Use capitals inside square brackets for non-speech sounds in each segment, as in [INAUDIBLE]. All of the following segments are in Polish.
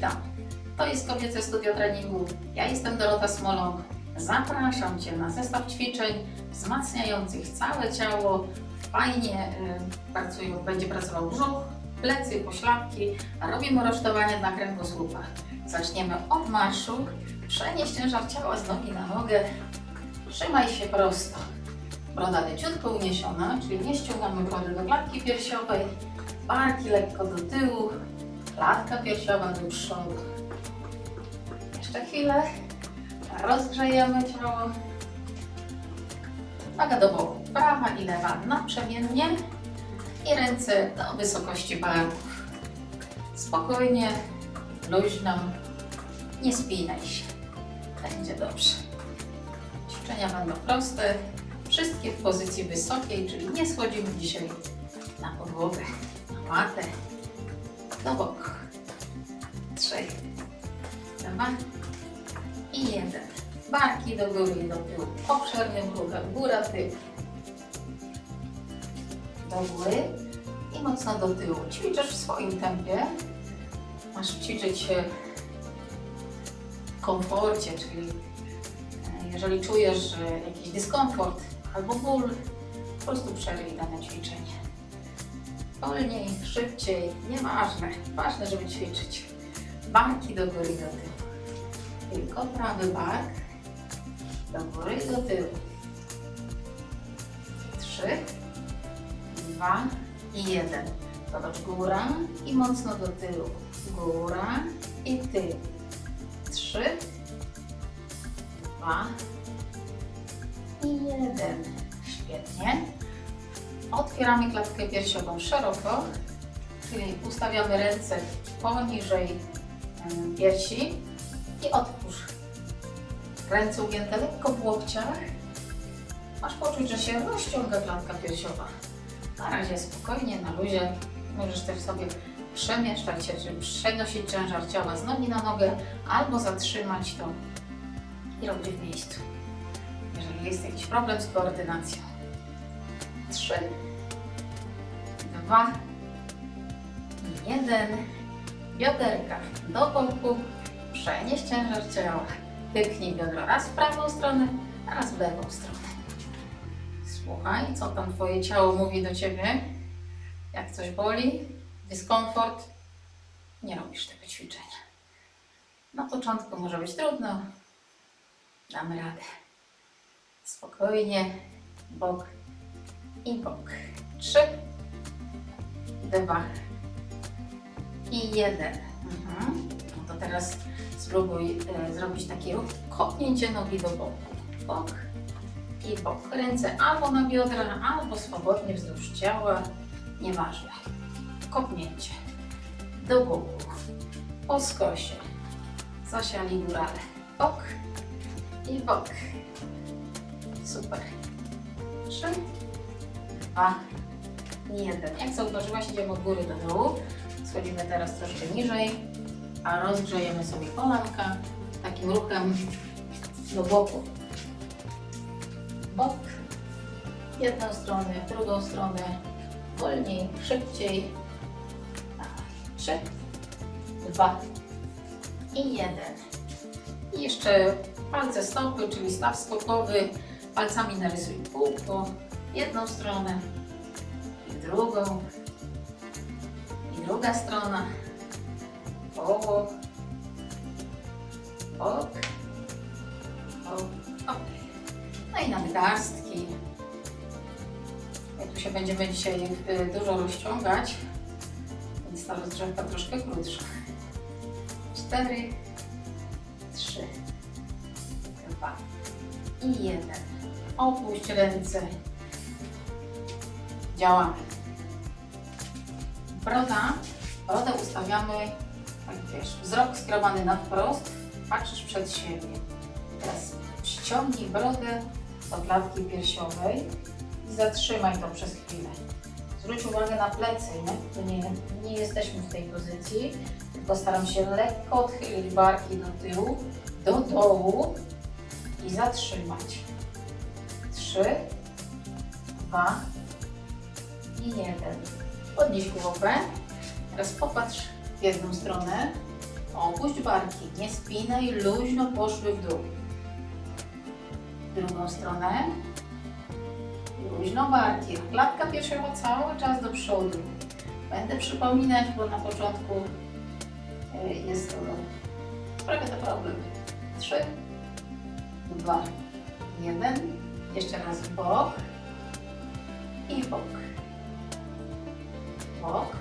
Witam. To jest Kobiece Studio Treningu. Ja jestem Dorota Smolong. Zapraszam Cię na zestaw ćwiczeń wzmacniających całe ciało. Fajnie y, będzie pracował brzuch, plecy, pośladki. Robimy rusztowanie na kręgosłupach. Zaczniemy od marszu. Przenieś ciężar ciała z nogi na nogę. Trzymaj się prosto. Broda leciutko uniesiona, czyli nie ściągamy brody do klatki piersiowej. Barki lekko do tyłu, klatka piersiowa do przodu. Jeszcze chwilę. Rozgrzejemy ciało. Noga do boku, prawa i lewa naprzemiennie i ręce do wysokości barków. Spokojnie, luźno, nie spinaj się. Będzie dobrze. Ćwiczenia będą proste, wszystkie w pozycji wysokiej, czyli nie schodzimy dzisiaj na podłogę, na matę, do boku. Trzy, dwa i jeden. Barki do góry i do tyłu. Obszernym ruchem góra, tył. Do góry i mocno do tyłu. Ćwiczysz w swoim tempie. Masz ćwiczyć w komforcie, czyli e, jeżeli czujesz jakiś dyskomfort albo ból, po prostu przerwij dane ćwiczenie. Wolniej, szybciej, nieważne. Ważne, żeby ćwiczyć. Barki do góry do tyłu. Tylko prawy bark do góry do tyłu. Trzy, dwa i jeden. Zobacz, góra i mocno do tyłu. Góra i tył. Trzy, dwa i jeden. Świetnie. Otwieramy klatkę piersiową szeroko, czyli ustawiamy ręce poniżej piersi i otwórz. Ręce ugięte lekko w łokciach. Masz poczuć, że się rozciąga klatka piersiowa. Na razie spokojnie, na luzie. Możesz też sobie przemieszczać się, czyli przenosić ciężar ciała z nogi na nogę, albo zatrzymać to i robić w miejscu. Jeżeli jest jakiś problem z koordynacją. Trzy, dwa, jeden. Bioderka do boku. Przenieś ciężar ciała. Pyknij biodro raz w prawą stronę, raz w lewą stronę. Słuchaj, co tam Twoje ciało mówi do Ciebie. Jak coś boli, dyskomfort, nie robisz tego ćwiczenia. Na początku może być trudno, damy radę. Spokojnie, bok i bok. Trzy, dwa i jeden. Mhm. No to teraz spróbuj e, zrobić taki ruch, kopnięcie nogi do boku. Bok i bok. Ręce albo na biodra, albo swobodnie wzdłuż ciała, nieważne. Kopnięcie do boku, po skosie, zasiali górale. Bok i bok. Super. Trzy, dwa, jeden. Jak zauważyłaś, idziemy od góry do dołu. Schodzimy teraz troszkę niżej, a rozgrzejemy sobie kolanka takim ruchem do boku. Bok, jedną stronę, drugą stronę, wolniej, szybciej. Trzy, dwa i jeden. I jeszcze palce stopy, czyli staw skokowy. Palcami narysuj kółko, jedną stronę i drugą. Druga strona. Obok. Bok. Bok. Ok. No i nadgarstki. I tu się będziemy dzisiaj y, dużo rozciągać, więc ta rozgrzewka troszkę krótsza. Cztery, trzy, dwa i jeden. Opuść ręce. Działamy. Broda, brodę ustawiamy, tak wiesz, wzrok skierowany na wprost, patrzysz przed siebie. Teraz ściągnij brodę do klatki piersiowej i zatrzymaj to przez chwilę. Zwróć uwagę na plecy, nie? Nie, nie jesteśmy w tej pozycji, tylko staram się lekko odchylić barki do tyłu, do dołu i zatrzymać. Trzy, dwa i jeden. Podnieś głowę. Teraz popatrz w jedną stronę Opuść barki, nie spinaj, luźno poszły w dół. W drugą stronę. Luźno barki. Klatka piersiowa cały czas do przodu. Będę przypominać, bo na początku e, jest to, sprawia to problem. Trzy, dwa, jeden. Jeszcze raz w bok i w bok. Bok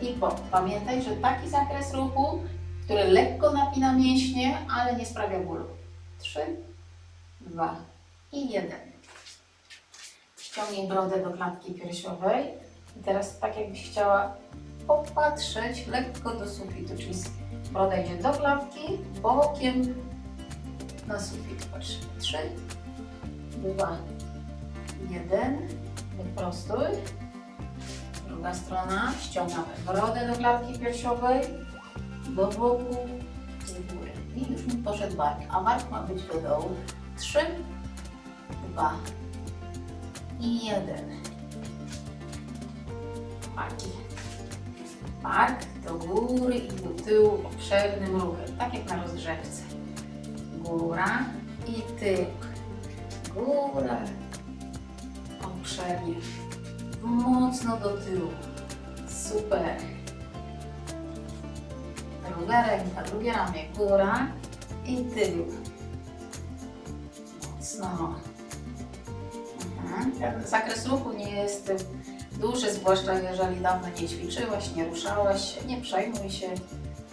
i bok. Pamiętaj, że taki zakres ruchu, który lekko napina mięśnie, ale nie sprawia bólu. Trzy, dwa i jeden. Ściągnij brodę do klatki piersiowej. I teraz tak jakbyś chciała popatrzeć lekko do sufitu, czyli broda idzie do klatki, bokiem na sufit. Patrz. Trzy, dwa, jeden. Wyprostuj. Druga strona. Ściągamy brodę do klatki piersiowej, do boku, do góry. I już mi poszedł bark, a bark ma być do dołu. Trzy, dwa i jeden. Barki. Bark do góry i do tyłu obszernym ruchem, tak jak na rozgrzewce. Góra i tył. Góra. Obszernie. Mocno do tyłu. Super. Druga ręka, drugie ramię. Góra i tył. Mocno. Mhm. Zakres ruchu nie jest duży, zwłaszcza jeżeli dawno nie ćwiczyłaś, nie ruszałaś się. Nie przejmuj się.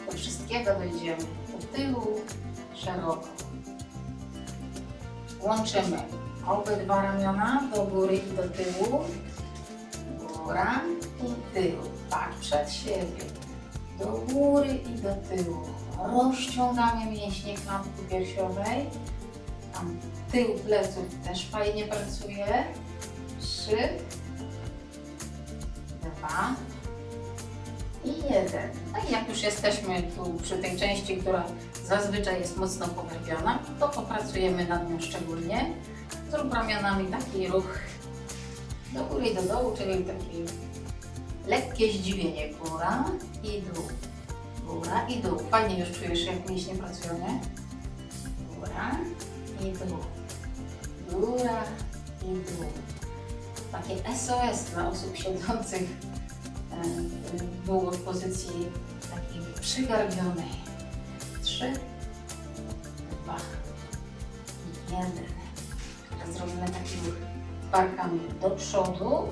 Do wszystkiego dojdziemy. Do tyłu, szeroko. Łączymy obydwa ramiona do góry i do tyłu. Góra i tył. Patrz przed siebie. Do góry i do tyłu. Rozciągamy mięśnie klatki piersiowej. Tam tył pleców też fajnie pracuje. Trzy, dwa i jeden. No i jak już jesteśmy tu przy tej części, która zazwyczaj jest mocno pogarbiona, to popracujemy nad nią szczególnie. Zrób ramionami taki ruch do góry i do dołu, czyli takie lekkie zdziwienie. Góra i dół. Góra i dół. Fajnie już czujesz, jak mięśnie pracują, nie? Góra i dół. Góra i dół. Takie SOS dla osób siedzących e, długo w pozycji takiej przygarbionej. Trzy, dwa, jeden. Zrobimy taki ruch barkami do przodu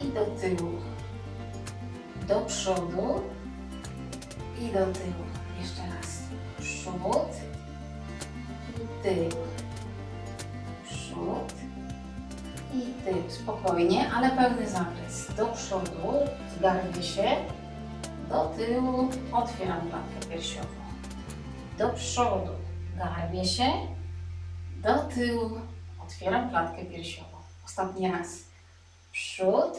i do tyłu. Do przodu i do tyłu. Jeszcze raz. Przód i tył. Przód i tył. Spokojnie, ale pełny zakres. Do przodu, zgarbię się. Do tyłu, otwieram klatkę piersiową. Do przodu, garbię się. Do tyłu, otwieram klatkę piersiową. Ostatni raz. Przód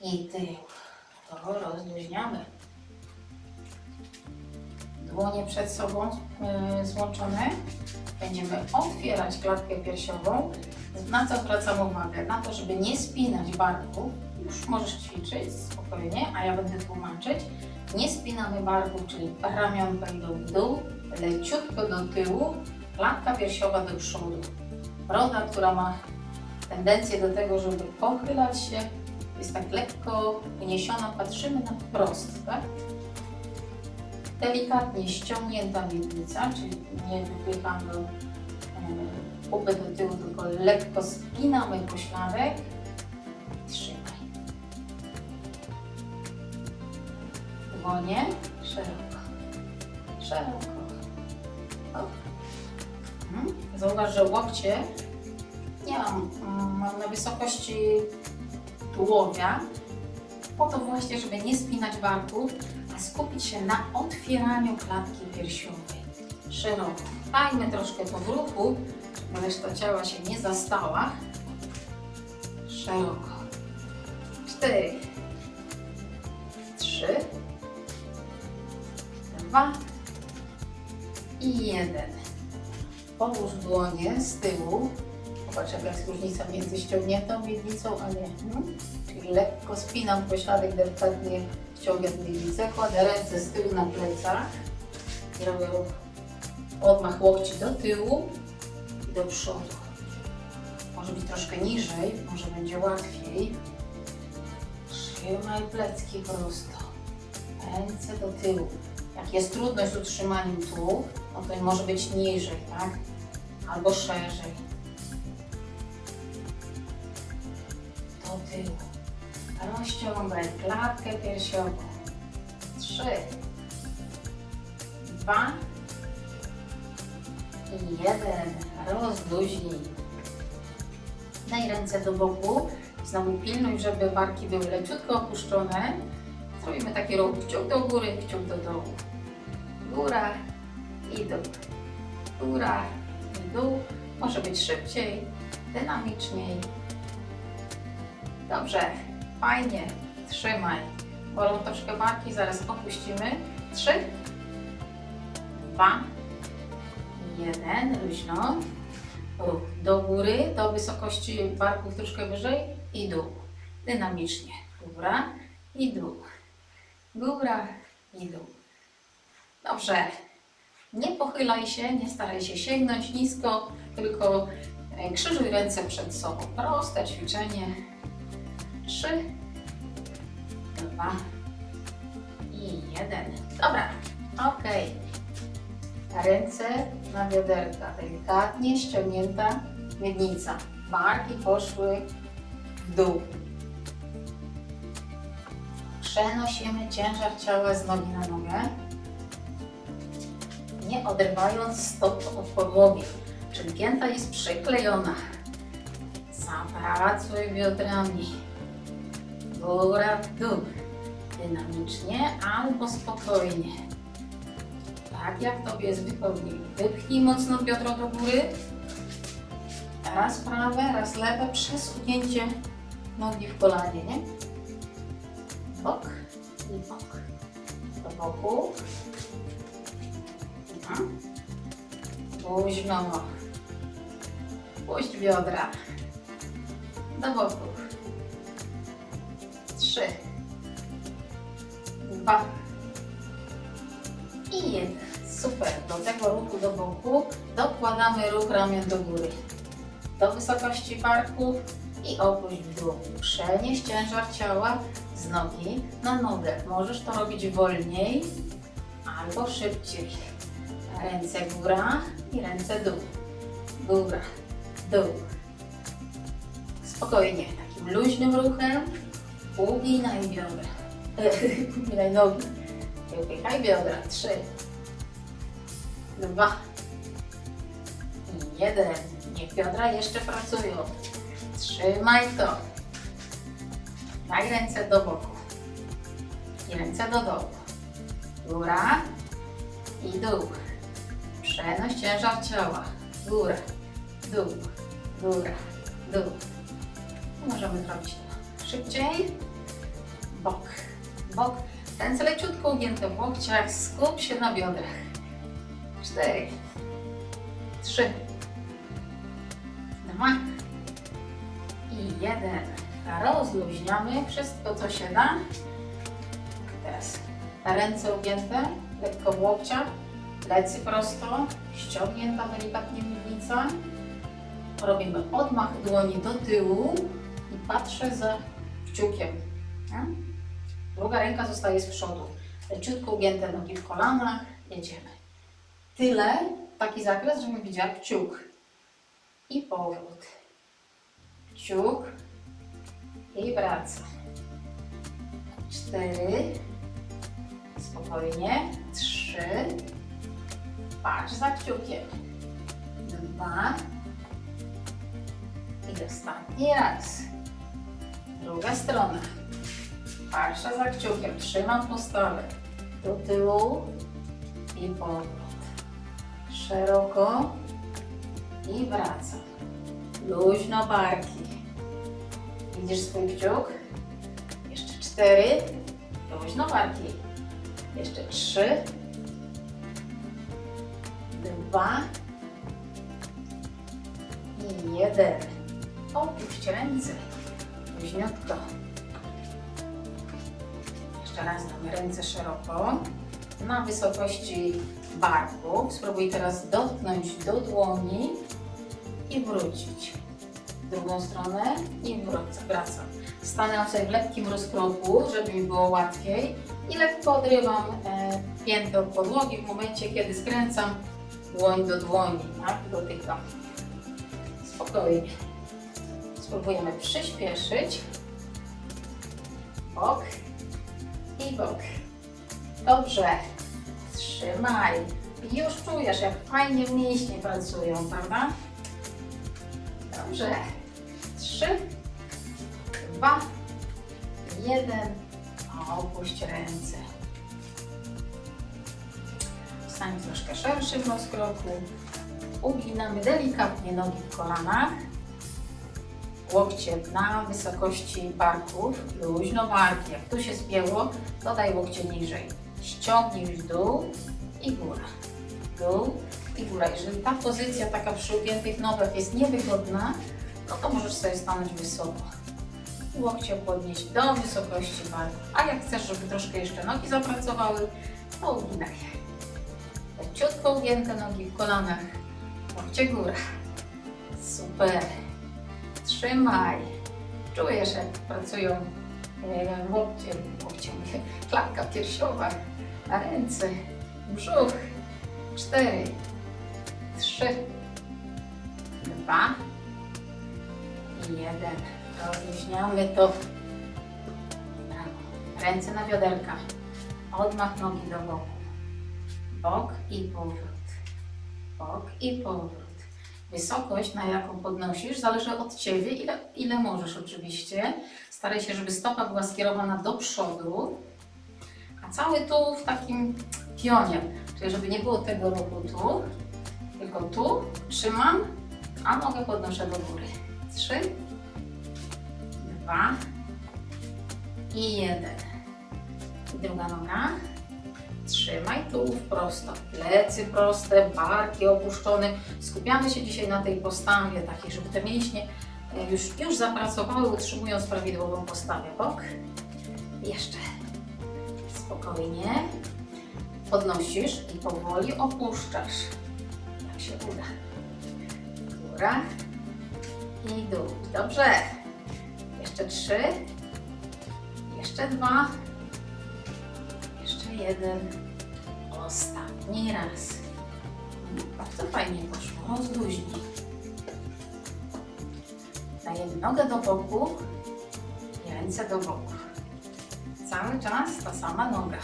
i tył. To rozluźniamy. Dłonie przed sobą yy, złączone. Będziemy otwierać klatkę piersiową. Na co zwracam uwagę? Na to, żeby nie spinać barków. Już możesz ćwiczyć spokojnie, a ja będę tłumaczyć. Nie spinamy barków, czyli ramionka idą w dół, leciutko do tyłu, klatka piersiowa do przodu. Broda, która ma tendencję do tego, żeby pochylać się, jest tak lekko uniesiona, patrzymy na wprost, tak? Delikatnie ściągnięta miednica, czyli nie wypychamy e, pupy do tyłu, tylko lekko spinamy pośladek. Trzymaj. Dłonie szeroko. Szeroko. O. Mhm. Zauważ, że łokcie nie mam, mm, mam na wysokości tułowia, po to właśnie, żeby nie spinać barków, a skupić się na otwieraniu klatki piersiowej. Szeroko. Dajmy troszkę ruchu, żeby reszta ciała się nie zastała. Szeroko. Cztery. Trzy. Dwa. I jeden. Połóż dłonie z tyłu Zobacz, jaka jest różnica między ściągniętą miednicą a nie. Mhm. Czyli lekko spinam pośladek, delikatnie ściągam miednicę, kładę ręce z tyłu na plecach i robię odmach łokci do tyłu i do przodu. Może być troszkę niżej, może będzie łatwiej. Trzymaj plecki prosto. Ręce do tyłu. Jak jest trudność z utrzymaniem tu, no to może być niżej, tak? Albo szerzej. Do tyłu. Rozciągaj klatkę piersiową. Trzy. Dwa. I jeden. Rozluźnij. Daj ręce do boku. Znowu pilnuj, żeby barki były leciutko opuszczone. Zrobimy taki ruch. Kciuk do góry, kciuk do dołu. Góra i dół. Góra i dół. Może być szybciej, dynamiczniej. Dobrze, fajnie. Trzymaj. Bolą troszkę barki, zaraz opuścimy. Trzy, dwa, jeden. Luźno. Do góry, do wysokości barków troszkę wyżej i dół. Dynamicznie. Góra i dół. Góra i dół. Dobrze. Nie pochylaj się, nie staraj się sięgnąć nisko, tylko e, krzyżuj ręce przed sobą. Proste ćwiczenie. Trzy, dwa i jeden. Dobra, ok. Ręce na bioderka, delikatnie ściągnięta miednica. Barki poszły w dół. Przenosimy ciężar ciała z nogi na nogę, nie oderwając stop od podłogi, czyli pięta jest przyklejona. Zapracuj biodrami. Góra w. Dynamicznie albo spokojnie. Tak jak Tobie jest wygodniej. Wypchnij mocno biodro do góry. Raz prawe, raz lewe, przesunięcie nogi w kolanie, nie? Bok i bok. Do boku. Luźno. Puść biodra. Do boku. Trzy. Dwa. I jeden. Super. Do tego ruchu do boku dokładamy ruch ramion do góry. Do wysokości barków i opuść w dół. Przenieś ciężar ciała z nogi na nogę. Możesz to robić wolniej albo szybciej. Ręce góra i ręce dół. Góra, dół. Spokojnie, takim luźnym ruchem uginaj biodra. uginaj nogi. I upychaj biodra. [LAUGHS] Trzy, dwa i jeden. Niech biodra jeszcze pracują. Trzymaj to. Daj ręce do boku. I ręce do dołu. Góra i dół. Przenoś ciężar ciała. Góra, dół, góra, dół. I możemy zrobić szybciej. Bok, bok. Ręce leciutko ugięte w łokciach. Skup się na biodrach. Cztery, trzy, dwa i jeden. Rozluźniamy wszystko, co się da. Teraz ręce ugięte, lekko w łokciach, plecy prosto, ściągnięta delikatnie miednica. Robimy odmach dłoni do tyłu i patrzę za kciukiem. nie? Druga ręka zostaje z przodu. Leciutko ugięte nogi w kolanach, jedziemy. Tyle, taki zakres, żebym widziała kciuk. I powrót. Kciuk i wraca. Cztery. Spokojnie. Trzy. Patrz za kciukiem. Dwa. I ostatni raz. Druga strona. Patrzę za kciukiem. Trzymam postawę. Do tyłu i powrót. Szeroko i wracam. Luźno barki. Widzisz swój kciuk? Jeszcze cztery. Luźno barki. Jeszcze trzy. Dwa. I jeden. Opuść ręce. Luźniutko. Jeszcze raz damy ręce szeroko. Na wysokości barków. Spróbuj teraz dotknąć do dłoni i wrócić. W drugą stronę i wrócę, wracam. Stanę sobie w lekkim rozkroku, żeby mi było łatwiej i lekko odrywam e, od podłogi w momencie, kiedy skręcam dłoń do dłoni, tak? Dotykam. Spokojnie. Spróbujemy przyspieszyć. Bok i bok. Dobrze. Trzymaj. Już czujesz, jak fajnie mięśnie pracują, prawda? Dobrze. Trzy, dwa, jeden. Opuść ręce. Stań troszkę szerszym rozkroku. Uginamy delikatnie nogi w kolanach. Łokcie na wysokości barków. Luźno barki. Jak tu się spięło, to daj łokcie niżej. Ściągnij w dół i góra. Dół i góra. Jeżeli ta pozycja taka przy ugiętych nogach jest niewygodna, no to możesz sobie stanąć wysoko. Łokcie podnieść do wysokości barków. A jak chcesz, żeby troszkę jeszcze nogi zapracowały, to uginaj. Leciutko ugięte nogi w kolanach. Łokcie góra. Super. Trzymaj. Czujesz, jak pracują e, łokcie, łokcie, klatka piersiowa, ręce, brzuch. Cztery, trzy, dwa jeden. Rozluźniamy to. Ręce na bioderka. Odmach nogi do boku. Bok i powrót. Bok i powrót. Wysokość, na jaką podnosisz, zależy od Ciebie, ile, ile możesz oczywiście. Staraj się, żeby stopa była skierowana do przodu, a cały tu w takim pionie, czyli żeby nie było tego ruchu tu, tylko tu trzymam, a nogę podnoszę do góry. Trzy, dwa i jeden. I druga noga. Trzymaj tułów prosto, plecy proste, barki opuszczone. Skupiamy się dzisiaj na tej postawie takiej, żeby te mięśnie e, już, już zapracowały, utrzymując prawidłową postawę. Bok. Jeszcze. Spokojnie. Podnosisz i powoli opuszczasz. Jak się uda. Góra i dół. Dobrze. Jeszcze trzy. Jeszcze dwa. Jeden. Ostatni raz. Bardzo fajnie poszło. Rozluźnij. Dajemy nogę do boku i ręce do boku. Cały czas ta sama noga.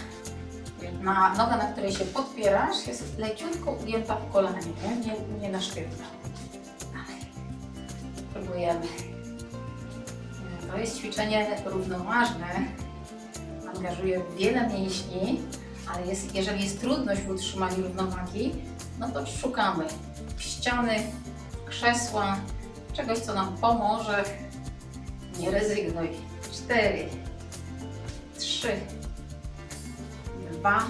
Na, noga, na której się podpierasz, jest leciutko ugięta w kolanie, nie, nie, nie na sztywno. Próbujemy. To jest ćwiczenie równoważne. Angażuje wiele mięśni, ale jest, jeżeli jest trudność w utrzymaniu równowagi, no to szukamy ściany, krzesła, czegoś, co nam pomoże. Nie rezygnuj. Cztery, trzy, dwa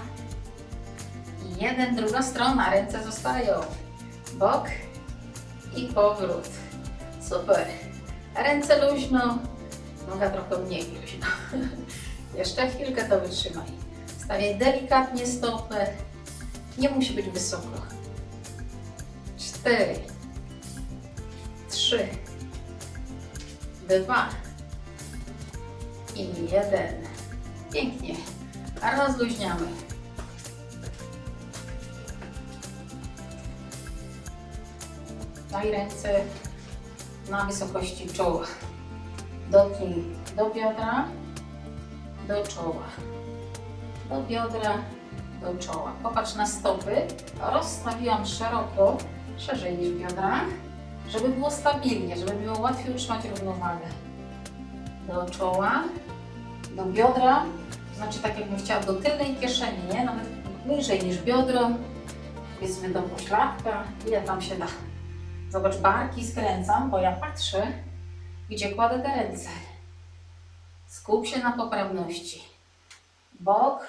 i jeden. Druga strona, ręce zostają. Bok i powrót. Super. Ręce luźno, noga trochę mniej luźno. [LAUGHS] Jeszcze chwilkę to wytrzymaj. Stawiaj delikatnie stopę. Nie musi być wysoko. Cztery, trzy, dwa i jeden. Pięknie. A rozluźniamy. Daj ręce na wysokości czoła. Dotknij do biodra, do czoła. Do biodra, do czoła. Popatrz na stopy. Rozstawiłam szeroko, szerzej niż biodra, żeby było stabilnie, żeby było łatwiej utrzymać równowagę. Do czoła, do biodra, znaczy tak jakbym chciała do tylnej kieszeni, nie? Nawet niżej niż biodro, powiedzmy do pośladka, ile tam się da. Zobacz, barki skręcam, bo ja patrzę, gdzie kładę te ręce. Skup się na poprawności. Bok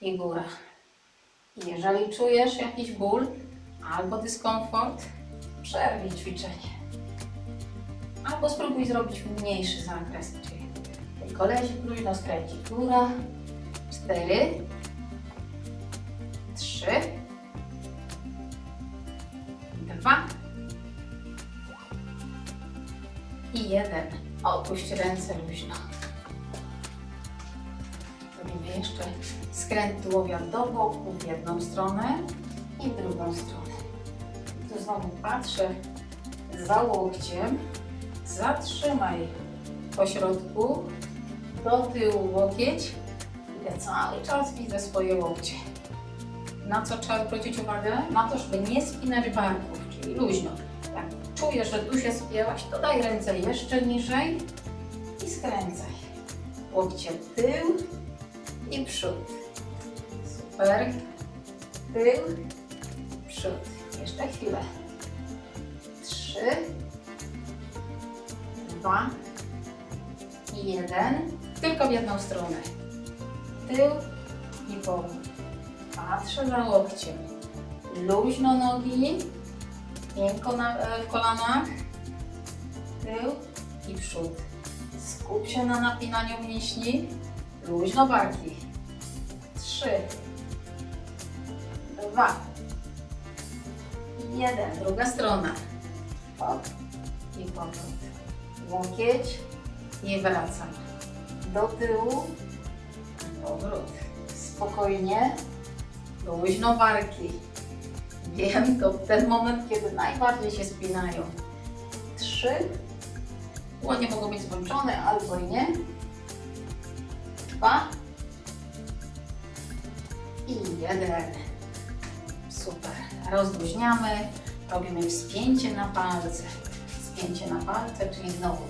i góra. Jeżeli czujesz jakiś ból albo dyskomfort, przerwij ćwiczenie. Albo spróbuj zrobić mniejszy zakres, czyli tylko lezi luźno skręcić. Góra, cztery, trzy, dwa i jeden. Opuść ręce luźno. Robimy jeszcze skręt tułowia do boku w jedną stronę i w drugą stronę. Tu znowu patrzę za łokciem. Zatrzymaj po środku, do tyłu łokieć. Ja cały czas widzę swoje łokcie. Na co trzeba zwrócić uwagę? Na to, żeby nie spinać barków, czyli luźno. Jak czujesz, że tu się spięłaś, to daj ręce jeszcze niżej i skręcaj. Łokcie tył i przód. Super. Tył, przód. Jeszcze chwilę. Trzy, dwa i jeden. Tylko w jedną stronę. Tył i powrót. Patrzę za łokciem. Luźno nogi. Miękko na, e, w kolanach. Tył i przód. Skup się na napinaniu mięśni. Luźno barki. Trzy. Dwa. Jeden. Druga strona. Hop. I powrót. Łokieć. I wracam. Do tyłu. Powrót. Spokojnie. Luźno barki. Wiem, to ten moment, kiedy najbardziej się spinają. Trzy. Łonie mogą być złączone albo i nie. Dwa. I jeden. Super. Rozluźniamy. Robimy wspięcie na palce. Wspięcie na palce, czyli znowu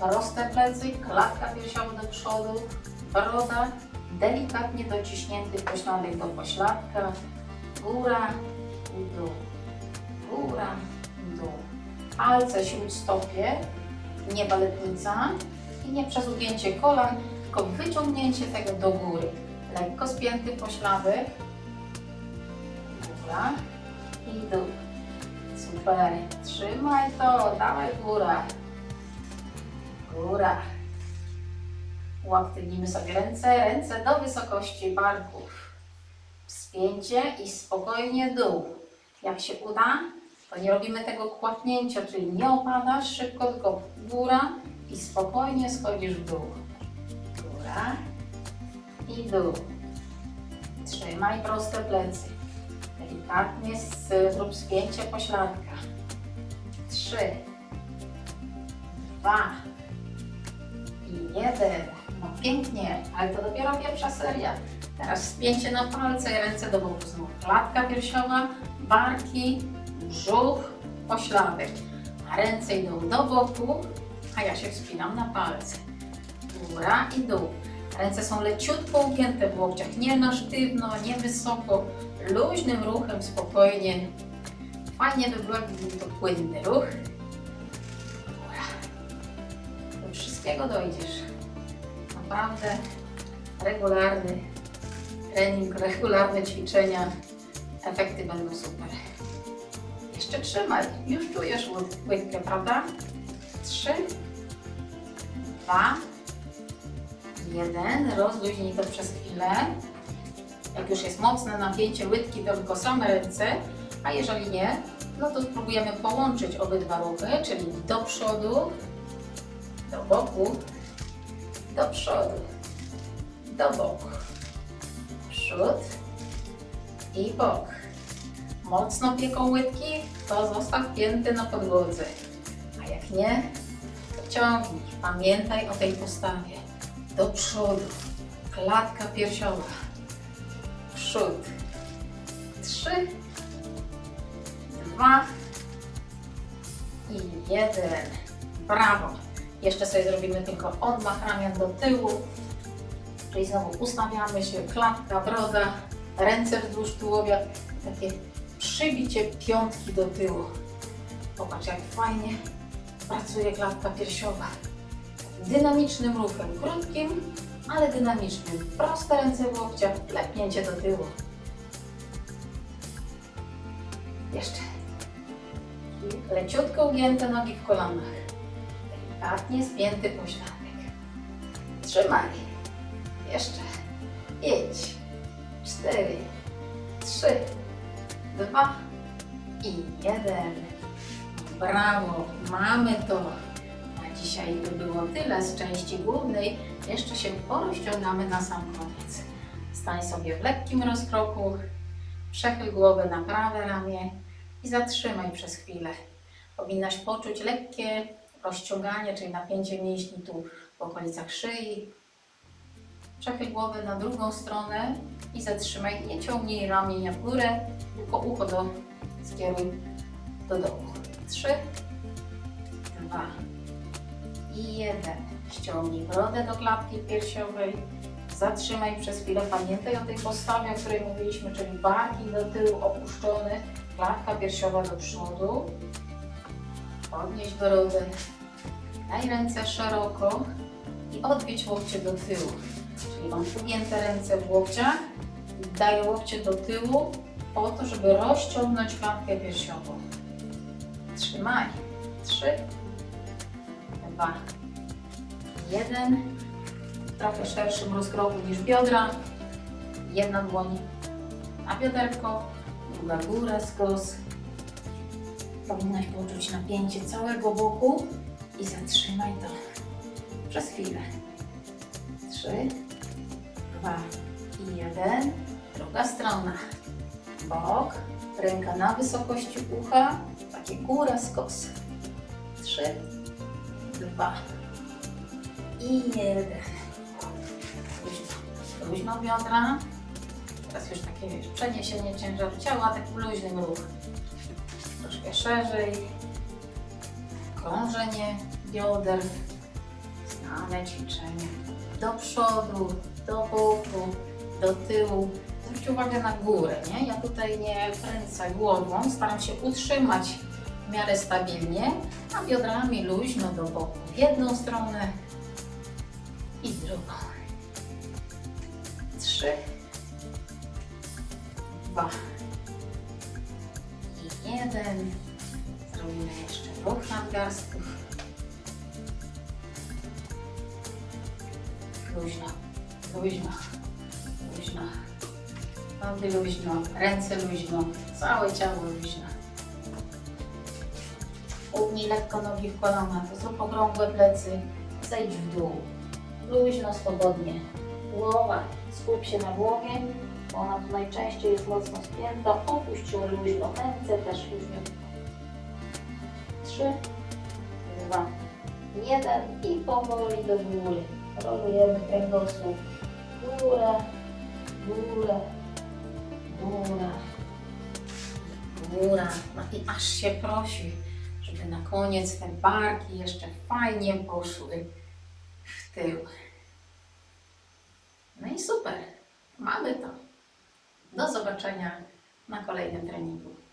proste plecy, klatka piersiowa do przodu, broda, delikatnie dociśnięty pośladek do pośladka, góra i dół, góra i dół. Palce śródstopie, nie baletnica i nie przez ugięcie kolan, tylko wyciągnięcie tego do góry. Lekko spięty pośladek, góra i dół. Super, trzymaj to, dawaj góra. Góra. Uaktywnijmy sobie ręce, ręce do wysokości barków. Wspięcie i spokojnie dół. Jak się uda, to nie robimy tego kłapnięcia, czyli nie opadasz szybko, tylko góra i spokojnie schodzisz w dół. Góra i dół. Trzymaj proste plecy. Delikatnie zrób spięcie pośladka. Trzy, dwa i jeden. No pięknie, ale to dopiero pierwsza seria. Teraz spięcie na palce i ręce do boku. Znów klatka piersiowa, barki, brzuch, pośladek. A ręce idą do boku, a ja się wspinam na palce. Góra i dół. Ręce są leciutko ugięte w łokciach, nie na sztywno, nie wysoko. Luźnym ruchem, spokojnie. Fajnie by było, to płynny ruch. Do wszystkiego dojdziesz. Naprawdę regularny trening, regularne ćwiczenia. Efekty będą super. Jeszcze trzymaj. Już czujesz łydkę, prawda? Trzy, dwa, jeden. Rozluźnij to przez chwilę. Jak już jest mocne napięcie łydki, to tylko same ręce, a jeżeli nie, no to spróbujemy połączyć obydwa ruchy, czyli do przodu, do boku, do przodu, do boku, przód i bok. Mocno pieką łydki, to zostaw pięty na podłodze, a jak nie, to ciągnij. Pamiętaj o tej postawie. Do przodu, klatka piersiowa, przód, trzy, dwa i jeden. Brawo. Jeszcze sobie zrobimy tylko odmach ramion do tyłu. Czyli znowu ustawiamy się, klatka, broda, ręce wzdłuż tułowia. Takie przybicie piątki do tyłu. Popatrz jak fajnie pracuje klatka piersiowa. Dynamicznym ruchem, krótkim, ale dynamicznym. Proste ręce w łokciach, klepnięcie do tyłu. Jeszcze. Leciutko ugięte nogi w kolanach. Delikatnie spięty pośladek. Trzymaj. Jeszcze. Pięć, cztery, trzy, dwa i jeden. Brawo, mamy to. Dzisiaj to było tyle z części głównej. Jeszcze się porozciągamy na sam koniec. Stań sobie w lekkim rozkroku, przechyl głowę na prawe ramię i zatrzymaj przez chwilę. Powinnaś poczuć lekkie rozciąganie, czyli napięcie mięśni tu w okolicach szyi. Przechyl głowę na drugą stronę i zatrzymaj. Nie ciągnij ramienia w górę, tylko ucho do, skieruj do dołu. Trzy, dwa i jeden. Ściągnij brodę do klatki piersiowej. Zatrzymaj przez chwilę. Pamiętaj o tej postawie, o której mówiliśmy, czyli barki do tyłu opuszczone, klatka piersiowa do przodu. Podnieś brodę. Daj ręce szeroko i odbić łokcie do tyłu. Czyli mam ugięte ręce w łokciach. Daję łokcie do tyłu po to, żeby rozciągnąć klatkę piersiową. Trzymaj. Trzy, dwa, jeden. W trochę szerszym rozkroku niż biodra. Jedna dłoń na bioderko, druga góra, skos. Powinnaś poczuć napięcie całego boku i zatrzymaj to przez chwilę. Trzy, dwa i jeden. Druga strona. Bok, ręka na wysokości ucha, takie góra, skos. Trzy, dwa i jeden. Luźno, biodra. Teraz już takie wiesz, przeniesienie ciężaru ciała, taki luźny ruch. Troszkę szerzej. Krążenie bioder. Znane ćwiczenie. Do przodu, do boku, do tyłu. Zwróć uwagę na górę, nie? Ja tutaj nie kręcę głową, staram się utrzymać miarę stabilnie, a biodrami luźno do boku. W jedną stronę i w drugą. Trzy, dwa i jeden. Zrobimy jeszcze ruch nadgarstków. Luźno, luźno, luźno. Nogi luźno, ręce luźno, całe ciało luźno. Ugnij lekko nogi w kolana, zrób okrągłe plecy, zejdź w dół. Luźno, swobodnie. Głowa, skup się na głowie, bo ona tu najczęściej jest mocno spięta. Opuść ją luźno, ręce też luźno. Trzy, dwa, jeden i powoli do góry. Rolujemy kręgosłup. Góra, góra, góra, góra. No i aż się prosi, na koniec te barki jeszcze fajnie poszły w tył. No i super, mamy to. Do zobaczenia na kolejnym treningu.